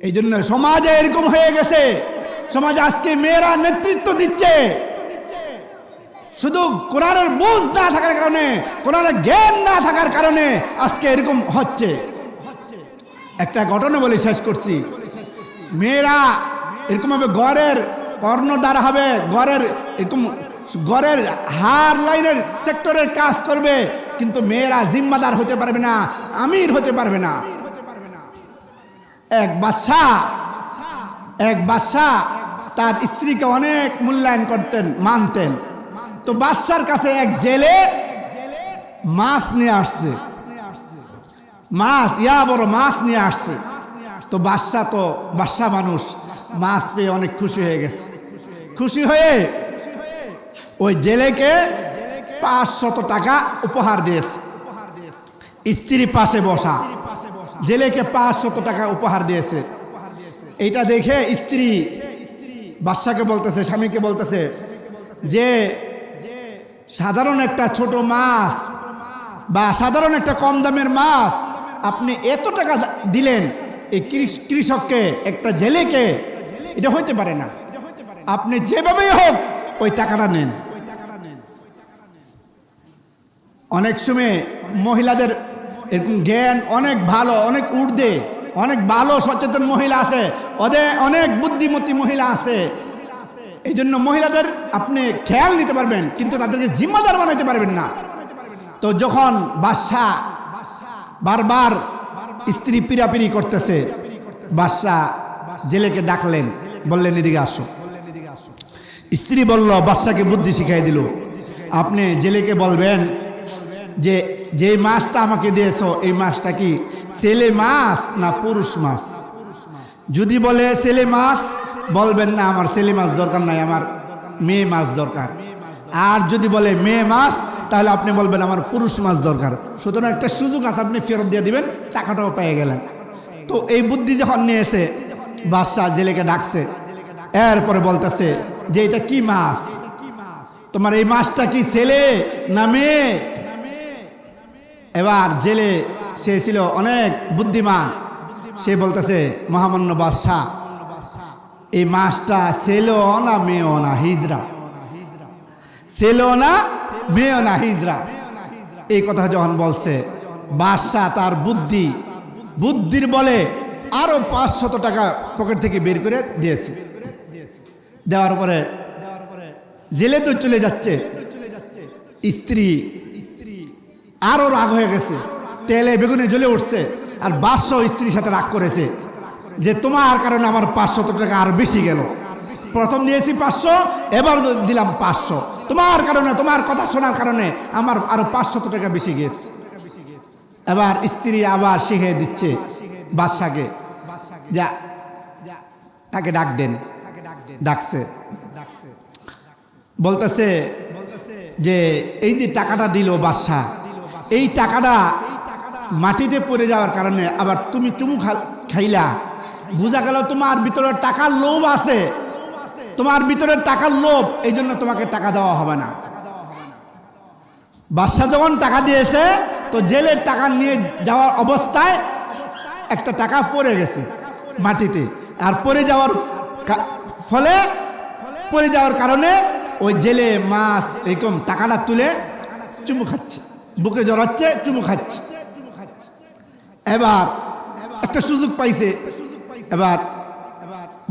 এই জন্য সমাজে এরকম হয়ে গেছে। সমাজে আজকে মেয়েরা নেতৃত্ব দিচ্ছে। শুধু কোরআনের বুঝ না থাকার কারণে, কোরআনের জ্ঞান না থাকার কারণে আজকে এরকম হচ্ছে। একটা ঘটনা বলে শেষ করছি। মেয়েরা এরকম হবে গড়ের কর্ণধার হবে গড়ের এরকম গড়ের হার লাইনের সেক্টরের কাজ করবে, কিন্তু মেয়েরা জিম্মাদার হতে পারবে না, আমির হতে পারবে না। এক বাদশাহ এক বাদশাহ তার স্ত্রীকে অনেক মূল্যায়ন করতেন, মানতেন। তো বাদশার কাছে এক জেলে মাছ নিয়ে আসছে। মাছ, ইয়া বড় মাছ নিয়ে আসছে। তো বাদশাহ তো বাদশাহ মানুষ, মাছ পেয়ে অনেক খুশি হয়ে গেছে। খুশি হয়ে ওই জেলেকে পাঁচশত টাকা উপহার দিয়েছে। স্ত্রী পাশে বসা। জেলেকে পাঁচশত টাকা উপহার দিয়েছে। এইটা দেখে স্ত্রী বাদশাকে বলতেছে, স্বামীকে বলতেছে যে, সাধারণ একটা ছোট মাছ বা সাধারণ একটা কম দামের মাছ আপনি এত টাকা দিলেন, এই কৃষ- কৃষককে, একটা জেলেকে, এটা হইতে পারে না। আপনি যেভাবেই হোক ওই টাকাটা নেন। অনেক সময় মহিলাদের এরকম জ্ঞান অনেক ভালো, অনেক ঊর্ধ্বে, অনেক ভালো সচেতন মহিলা আছে, ওদের অনেক বুদ্ধিমতী মহিলা আছে। এই জন্য মহিলাদের আপনি খেয়াল নিতে পারবেন, কিন্তু তাদেরকে জিম্মাদার বানাইতে পারবেন না। তো যখন বাদশাহ বারবার স্ত্রী পিরাপিরি করতেছে, বাদশাহ জেলেকে ডাকলেন, বললেন, এদিকে আসো। স্ত্রী বলল বাদশাকে বুদ্ধি শিখাই দিল। আপনি জেলেকে বলবেন যে যে মাছটা আমাকে দিয়েছ, এই মাছটা কি ছেলে মাছ না পুরুষ মাছ? যদি বলে ছেলে মাছ, বলবেন না, আমার ছেলে মাছ দরকার নাই, আমার মেয়ে মাছ দরকার। আর যদি বলে মেয়ে মাছ, তাহলে আপনি বলবেন আমার পুরুষ মাছ দরকার। সুতরাং একটা সুযোগ আছে, আপনি ফেরত দিয়ে দিবেন টাকাটাও পেয়ে গেলেন। তো এই বুদ্ধি যখন নিয়েছে, বাদশাহ জেলেকে ডাকছে, এরপরে বলতেছে যে, এটা কি মাছ? তোমার এই মাছটা কি ছেলে না মেয়ে? এবার জেলে সে ছিল অনেক বুদ্ধিমান। সে বলতেছে, মহামান্য বাদশাহ, এই মাছটা ছেলেও না মেয়েও না হিজরা? ছেলেও না মেয়েও না হিজরা? এই কথা যখন বলছে, বাদশাহ তার বুদ্ধি, বুদ্ধির বলে আরও পাঁচশত টাকা পকেট থেকে বের করে দিয়েছে। দেওয়ার পরে জেলে তো চলে যাচ্ছে। স্ত্রী আরও রাগ হয়ে গেছে। তেলে বেগুনে জ্বলে উঠছে আর বাদশাহ স্ত্রীর সাথে রাগ করেছে যে তোমার কারণে আমার পাঁচশত টাকা আর বেশি গেল। প্রথম দিয়েছি পাঁচশো, এবার দিলাম পাঁচশো। তোমার কারণে, তোমার কথা শোনার কারণে আমার আরও পাঁচশত টাকা বেশি গেছে। এবার স্ত্রী আবার শিখিয়ে দিচ্ছে বাদশাকে যা, তাকে ডাক দেন। ডাকছে। বলতেছে যে, এই যে টাকাটা দিল বাদশাহ এই টাকাটা মাটিতে পড়ে যাওয়ার কারণে আবার তুমি চুমু খাইলা। বোঝা গেল তোমার ভিতরে টাকার লোভ আছে। তোমার ভিতরে টাকার লোভ, এই জন্য তোমাকে টাকা দেওয়া হবে না। বাদশাহ যখন টাকা দিয়েছে, তো জেলের টাকা নিয়ে যাওয়ার অবস্থায় একটা টাকা পড়ে গেছে মাটিতে। আর পড়ে যাওয়ার ফলে পড়ে যাওয়ার কারণে ওই জেলে মাছ এরকম টাকাটা তুলে চুমু খাচ্ছে। বুকে জড়াচ্ছে, চুমু খাচ্ছে। এবার একটা সুযোগ পাইছে। এবার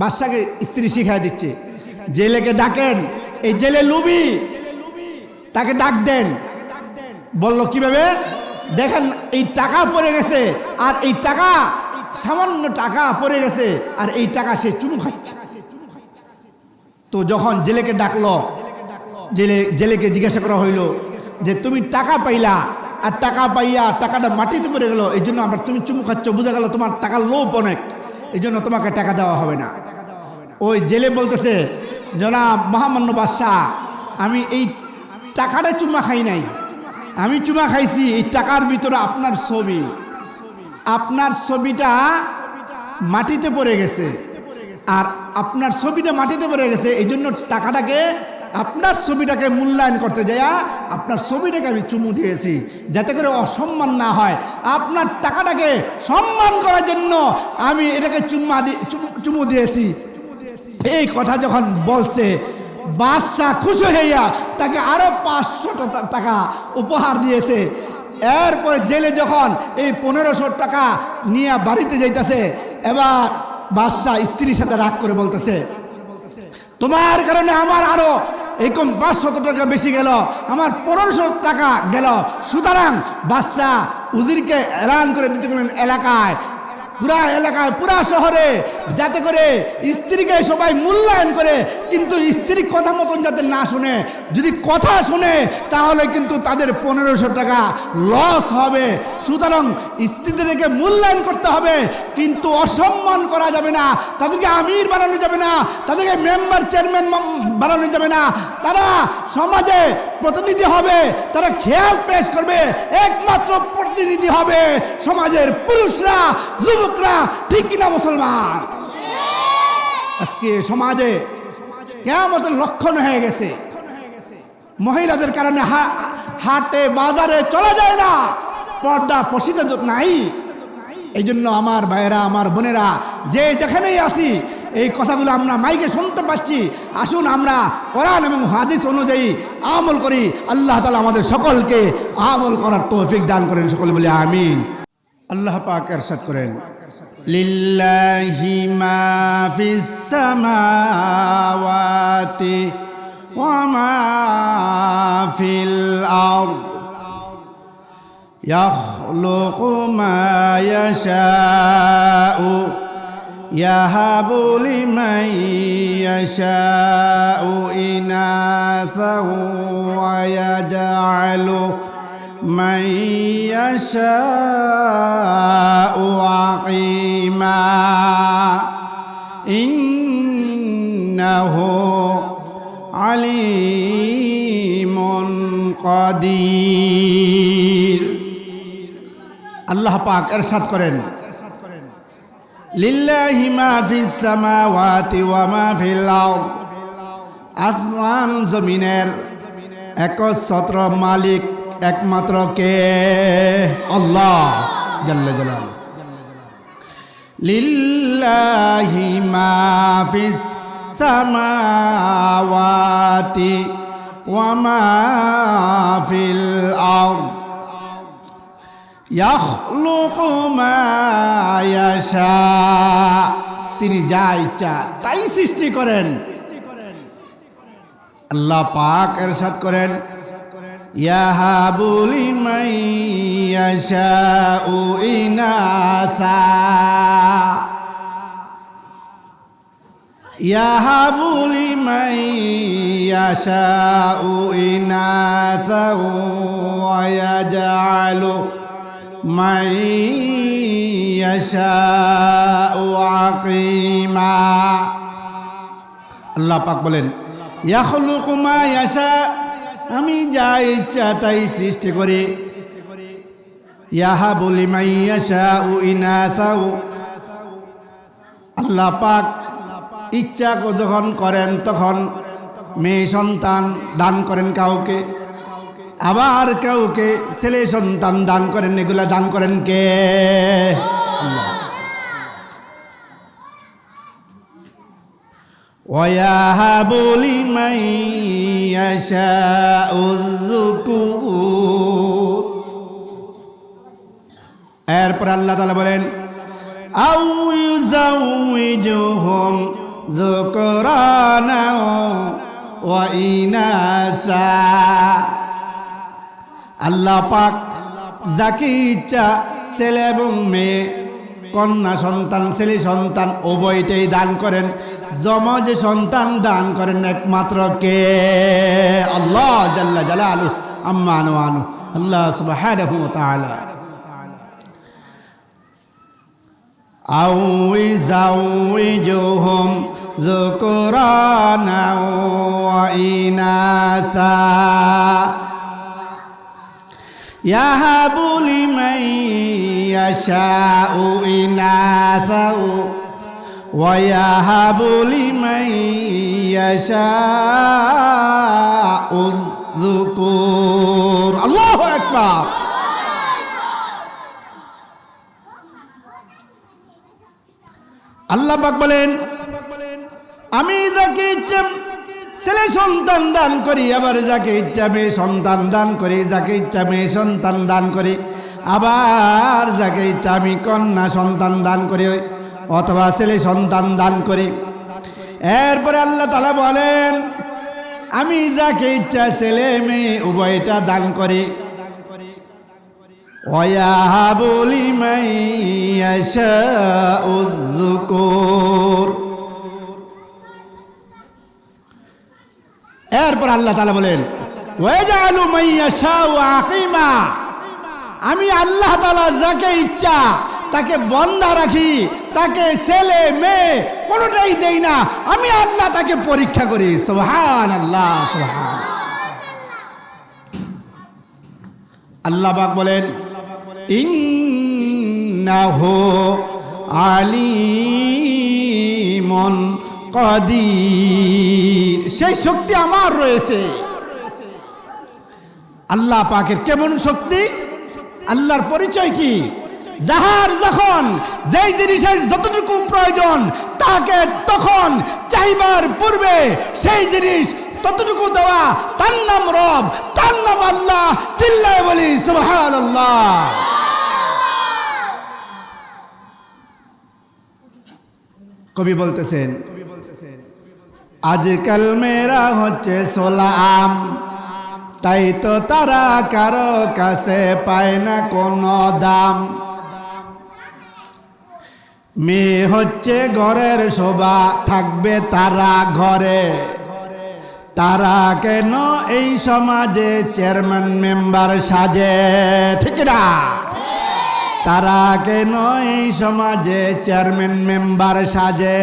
বাদশাকে স্ত্রী শিখাই দিচ্ছে। জেলেকে ডাকেন, এই জেলে লুবি। তাকে ডাক দেন। বলল, কীভাবে? দেখেন, এই টাকা পড়ে গেছে, আর এই টাকা, সামান্য টাকা পড়ে গেছে, আর এই টাকা সে চুমু খাচ্ছে। তো যখন জেলেকে ডাকলো, জেলে, জেলেকে জিজ্ঞাসা করা হইল যে তুমি টাকা পাইলা, আর টাকা পাইয়া টাকাটা মাটিতে পড়ে গেল, এই জন্য আমরা তুমি চুমু খাচ্ছ, বোঝা গেল তোমার টাকার লোভ অনেক, এই জন্য তোমাকে টাকা দেওয়া হবে না। ওই জেলে বলতেছে, জনাব মহামান্য বাদশাহ, আমি এই টাকাটা চুমা খাই নাই। আমি চুমা খাইছি, এই টাকার ভিতরে আপনার ছবি। আপনার ছবিটা মাটিতে পড়ে গেছে। আর আপনার ছবিটা মাটিতে পড়ে গেছে, এই জন্য টাকাটাকে আপনার ছবিটাকে মূল্যায়ন করতে যাইয়া আপনার ছবিটাকে আমি চুমু দিয়েছি, যাতে করে অসম্মান না হয়। আপনার টাকাটাকে সম্মান করার জন্য আমি এটাকে চুম্মা দি, চুমু- দিয়েছি। এই কথা যখন বলছে বাদশাহ খুশি হইয়া তাকে আরও পাঁচশো টাকা উপহার দিয়েছে। এরপরে জেলে যখন এই পনেরোশো টাকা নিয়ে বাড়িতে যাইতেছে, এবার বাদশাহ স্ত্রীর সাথে রাগ করে বলতেছে, তোমার কারণে আমার আরও এরকম পাঁচশত টাকা বেশি গেল, আমার পনেরোশো টাকা গেল। সুতরাং বাচ্চা উজিরকে এলান করে দিতে গেলেন এলাকায়। পুরা এলাকায়, পুরা শহরে যাতে করে স্ত্রীকে সবাই মূল্যায়ন করে, কিন্তু স্ত্রীর কথা মতন যাতে না শুনে। যদি কথা শুনে, তাহলে কিন্তু তাদের পনেরোশো টাকা লস হবে। সুতরাং স্ত্রীদেরকে মূল্যায়ন করতে হবে, কিন্তু অসম্মান করা যাবে না। তাদেরকে আমির বানানো যাবে না। তাদেরকে মেম্বার চেয়ারম্যান বানানো যাবে না। তারা সমাজে প্রতিনিধি হবে, তারা খেয়াল পেশ করবে, একমাত্র প্রতিনিধি হবে সমাজের পুরুষরা, যুবকরা, ঠিক কিনা মুসলমান? আজকে সমাজে কেমতের লক্ষণ হয়ে গেছে। মহিলাদের কারণে হাটে, বাজারে চলা যায় না। পর্দা পশিত নাই। এই জন্য আমার ভাইয়েরা, আমার বোনেরা, যে যেখানেই আসি এই কথাগুলো আমরা মাইকে শুনতে পাচ্ছি। আসুন আমরা কোরআন এবং হাদিস অনুযায়ী আমল করি। আল্লাহ তালা আমাদের সকলকে আমল করার তৌফিক দান করেন। সকলে বলে আমিন। আল্লাহ পাক এরশাদ করেন। لله ما في السماوات وما في الأرض. يخلق ما يشاء يهب لمن يشاء إناثا ويجعله من يشاء عقيما إنه عليم قدير আল্লাহ পাক এরশাদ করেন লিল্লাহি মা ফিস সামাওয়াতি ওয়া মা ফিল আরদ আসমান জমিনের একচ্ছত্র মালিক একমাত্র কে? আল্লাহ জাল্লা জালাল। লিল্লাহি মা ফিস সামাওয়াতি ওয়া মা ফিল আরদ। ইয়াশা। তিনি যা ইচ্ছা তাই সৃষ্টি করেন। আল্লাহ পাক এরশাদ করেন। ইয়াহাবু লিমান ইয়াশাউ ইনাসা ইয়াহাবু লিমান ইয়াশাউ ইনাসা ওয়া ইয়াজআলু من يشاء عقيما আল্লাহ পাক বলেন ইয়াখলুকু মা ইয়াশা আমি যা ইচ্ছা তাই সৃষ্টি করি। ইয়াহা বলি মাইয়াশা ও ইনাসাউ আল্লাহ পাক ইচ্ছা যখন করেন তখন মেয়ে সন্তান দান করেন কাউকে। আবার কাউকে ছেলে সন্তান দান করেন, এগুলা দান করেন কে? ويهب لمن يشاء الذكور এরপর আল্লাহ তালা বলেন আউ ইউজাউইজুহুম যুকরানা ওয়া ইনাসা আল্লাহ পাক যাকে ইচ্ছা ছেলে এবং মেয়ে কন্যা সন্তান, ছেলে সন্তান উভয়টাই দান করেন। জমজ সন্তান দান করেন একমাত্র কে? আল্লাহ জাল্লা জালা আলু আম্মা আনু আনু হু তাহলে আউই যাউই জোহম জোকরা নাও ইনাতা। يهب لمن يشاء إناثا ويهب لمن يشاء الذكور الله أكبر আল্লাহ পাক বলেন আমি যাকে ইচ্ছা ছেলে সন্তান দান করি, আবার যাকে ইচ্ছা মেয়ে সন্তান দান করি, যাকে ইচ্ছা মেয়ে সন্তান দান করি, আবার যাকে ইচ্ছা আমি কন্যা সন্তান দান করি অথবা ছেলে সন্তান দান করি। এরপরে আল্লাহ তালা বলেন, আমি যাকে ইচ্ছা ছেলে মেয়ে উভয়টা দান করি। অয়াহাবলি মাইয়া উজ্জুকুর এরপর আল্লাহ তালা বলেন আমি আল্লাহ তালা যাকে ইচ্ছা, তাকে বন্ধা রাখি, তাকে ছেলে, মেয়ে, কোনোটাই দেই না। আমি আল্লাহ তাকে পরীক্ষা করি। সোহান আল্লাহ সুবহান আল্লাহ বাক বলেন, ইন্নাহু আলিমন কদির সেই শক্তি আমার রয়েছে। আল্লাহ পাকের কেমন শক্তি? আল্লাহর পরিচয় কি? যাহার যখন যেই জিনিসের যতটুকু প্রয়োজন তাকে তখন চাইবার পূর্বে সেই জিনিস ততটুকু দেওয়া তার নাম রব, তার নাম আল্লাহ চিল্লায় বলি সুবহান আল্লাহ কবি বলতেছেন আজকাল মেয়েরা হচ্ছে সোলা আম। তাই তো তারা কারও কাছে পায় না কোনো দাম। মেয়ে হচ্ছে ঘরের শোভা, থাকবে তারা ঘরে। তারা কেন এই সমাজে চেয়ারম্যান, মেম্বার সাজে? ঠিক না? তারা কেন এই সমাজে চেয়ারম্যান, মেম্বার সাজে?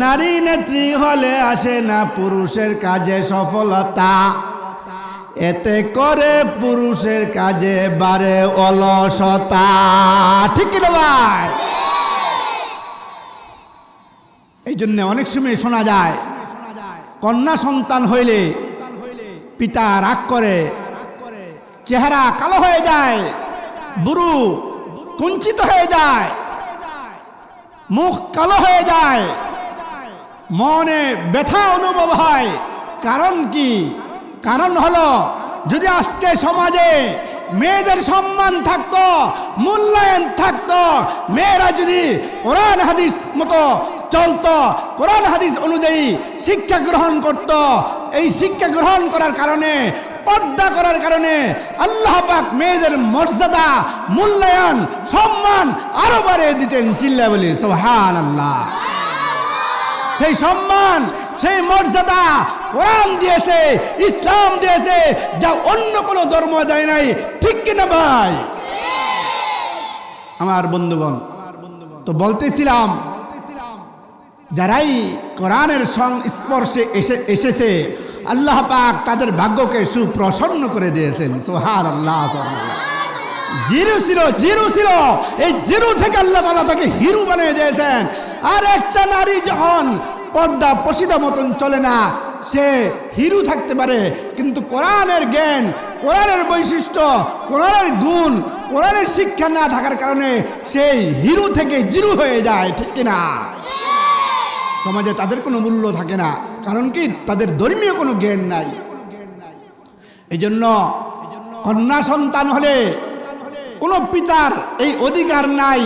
নারী নেত্রী হলে আসে না পুরুষের কাজে সফলতা। এতে করে পুরুষের কাজে বারে অলসতা। ঠিক ভাই? এই জন্য অনেক সময় শোনা যায়, কন্যা সন্তান হইলে পিতা রাগ করে, চেহারা কালো হয়ে যায় বুড়ু কুঞ্চিত হয়ে যায়, মুখ কালো হয়ে যায়। মনে ব্যথা অনুভব হয়। কারণ কি? কারণ হলো, যদি আজকে সমাজে মেয়েদের সম্মান থাকতো, মূল্যায়ন থাকতো, মেয়েরা যদি কোরআন হাদিস মতো চলত, কোরআন হাদিস অনুযায়ী শিক্ষা গ্রহণ করত, এই শিক্ষা গ্রহণ করার কারণে, পর্দা করার কারণে আল্লাহ পাক মেয়েদের মর্যাদা, মূল্যায়ন, সম্মান আরও বাড়িয়ে দিতেন চিল্লা বলি সোহান আল্লাহ সেই সম্মান, সেই মর্যাদা কোরআন দিয়েছে, ইসলাম দিয়েছে, যা অন্য কোনো ধর্ম দেয় নাই। ঠিক কিনা ভাই? আমার বন্ধুগণ, তো বলতেছিলাম, যারাই কোরআনের সংস্পর্শে এসে, এসেছে, আল্লাহ পাক তাদের ভাগ্যকে সুপ্রসন্ন করে দিয়েছেন। সোহার আল্লাহ জিরো ছিল জিরো ছিল, এই জিরো থেকে আল্লাহ তালা তাকে হিরু বানিয়ে দিয়েছেন। আর একটা নারী যখন পর্দা পশিদা মতন চলে না, সে হিরু থাকতে পারে, কিন্তু কোরআনের জ্ঞান, কোরআনের বৈশিষ্ট্য, কোরআনের গুণ, কোরআনের শিক্ষা না থাকার কারণে সেই হিরু থেকে জিরু হয়ে যায়, ঠিক কিনা? সমাজে তাদের কোনো মূল্য থাকে না, কারণ কি তাদের ধর্মীয় কোনো জ্ঞান নাই। এই জন্য কন্যা সন্তান হলে কোনো পিতার এই অধিকার নাই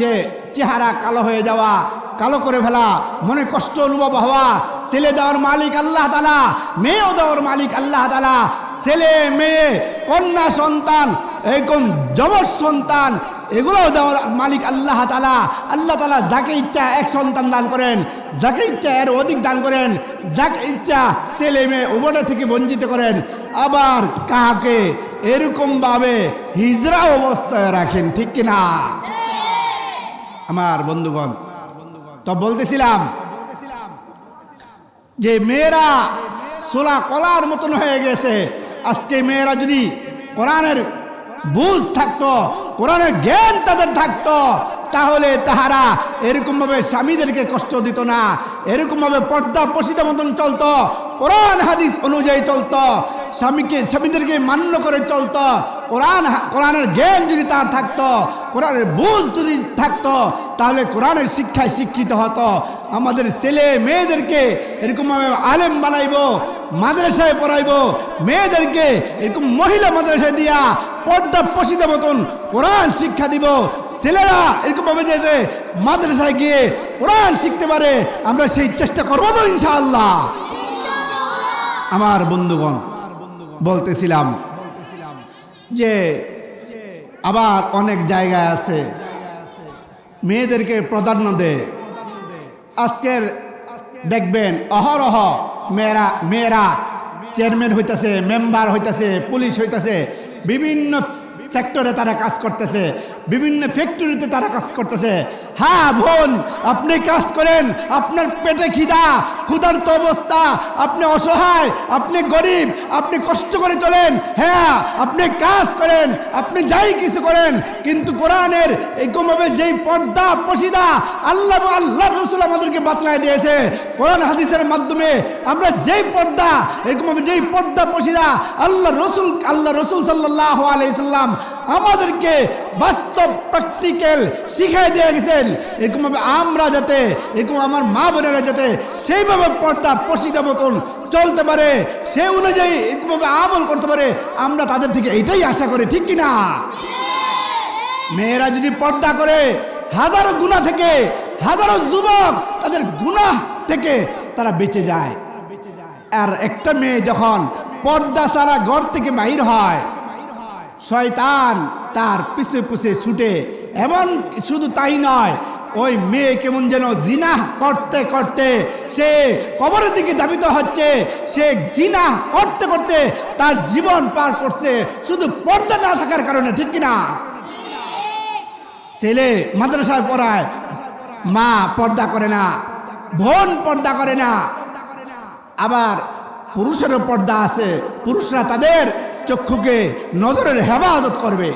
যে চেহারা কালো হয়ে যাওয়া, কালো করে ফেলা, মনে কষ্ট অনুভব হওয়া, ছেলে দেওয়ার মালিক আল্লাহ তালা মেয়েও দেওয়ার মালিক আল্লাহ তালা ছেলে, মেয়ে, কন্যা, সন্তান, এরকম যমজ সন্তান এগুলো দেওয়ার মালিক আল্লাহ তালা আল্লাহ তালা যাকে ইচ্ছা এক সন্তান দান করেন, যাকে ইচ্ছা এর অধিক দান করেন, যাকে ইচ্ছা ছেলে, মেয়ে উভয় থেকে বঞ্চিত করেন, আবার কাকে এরকমভাবে হিজরা অবস্থায় রাখেন, ঠিক কিনা? আমার বন্ধুগণ। তো বলতেছিলাম যে মেয়েরা সোলা কলার মতন হয়ে গেছে। আজকে মেয়েরা যদি কোরআনের বুঝ থাকতো, কোরআনের জ্ঞান তাদের থাকতো, তাহলে তাহারা এরকমভাবে স্বামীদেরকে কষ্ট দিত না। এরকমভাবে পর্দা পশিত মতন চলতো, কোরআন হাদিস অনুযায়ী চলতো, স্বামীকে, স্বামীদেরকে মান্য করে চলতো। কোরআন কোরআনের জ্ঞান যদি তার থাকতো কোরআনের বুঝ যদি থাকতো তাহলে কোরআনের শিক্ষায় শিক্ষিত হতো। আমাদের ছেলে মেয়েদেরকে এরকমভাবে আলেম বানাইবো মাদ্রাসায় পড়াইবো মেয়েদেরকে এরকম মহিলা মাদ্রাসায় দিয়া পর্দা পশিত মতন কোরআন শিক্ষা দিব। ছেলেরা এরকমভাবে যেতে মাদ্রাসায় গিয়ে কোরআন শিখতে পারে আমরা সেই চেষ্টা করব তো ইনশাআল্লাহ। আমার বন্ধুগণ বলতেছিলাম যে আবার অনেক জায়গায় আছে। মেয়েদেরকে প্রাধান্য দেয় আজকের দেখবেন অহরহ মেয়েরা মেয়েরা চেয়ারম্যান হইতেছে, মেম্বার হইতেছে, পুলিশ হইতেছে, বিভিন্ন সেক্টরে তারা কাজ করতেছে, বিভিন্ন ফ্যাক্টরিতে তারা কাজ করতেছে। হ্যাঁ বোন, আপনি কাজ করেন, আপনার পেটে খিদা, ক্ষুধার্ত অবস্থা, আপনি অসহায়, আপনি গরিব, আপনি কষ্ট করে চলেন হ্যাঁ আপনি কাজ করেন, আপনি যাই কিছু করেন, কিন্তু কোরআনের এইরকমভাবে যেই পর্দা, পশিদা, আল্লাহ আল্লাহ রসুল আমাদেরকে বাতলায় দিয়েছে, কোরআন হাদিসের মাধ্যমে আমরা যেই পর্দা এরকমভাবে যেই পর্দা, পশিদা আল্লাহ রসুল আল্লাহ রসুল সাল্লাহ আলাইসাল্লাম আমাদেরকে বাস্তব প্র্যাকটিক্যাল শিখিয়ে দিয়ে গেছেন। এরকমভাবে আমরা যাতে, এরকম আমার মা বোনেরা যাতে সেইভাবে পর্দা পশিদ মতন চলতে পারে, সে অনুযায়ী এরকমভাবে আমল করতে পারে, আমরা তাদের থেকে এটাই আশা করি, ঠিক কি না মেয়েরা যদি পর্দা করে, হাজারো গুণা থেকে, হাজারো যুবক তাদের গুণা থেকে তারা বেঁচে যায়। আর একটা মেয়ে যখন পর্দা ছাড়া ঘর থেকে বাহির হয়, শয়তান তার পিছে পিছে ছুটে এমন শুধু তাই নয়, ওই মেয়ে কেমন যেন জিনা করতে করতে সে কবরের দিকে দাবিত হচ্ছে, সে জিনা করতে করতে তার জীবন পার করছে, শুধু পর্দা না থাকার কারণে, ঠিক কিনা? ছেলে মাদ্রাসায় পড়ায়, মা পর্দা করে না, বোন পর্দা করে না, আবার পুরুষেরও পর্দা আছে, পুরুষরা তাদের চক্ষুকে নজরের হেফাজত করবে।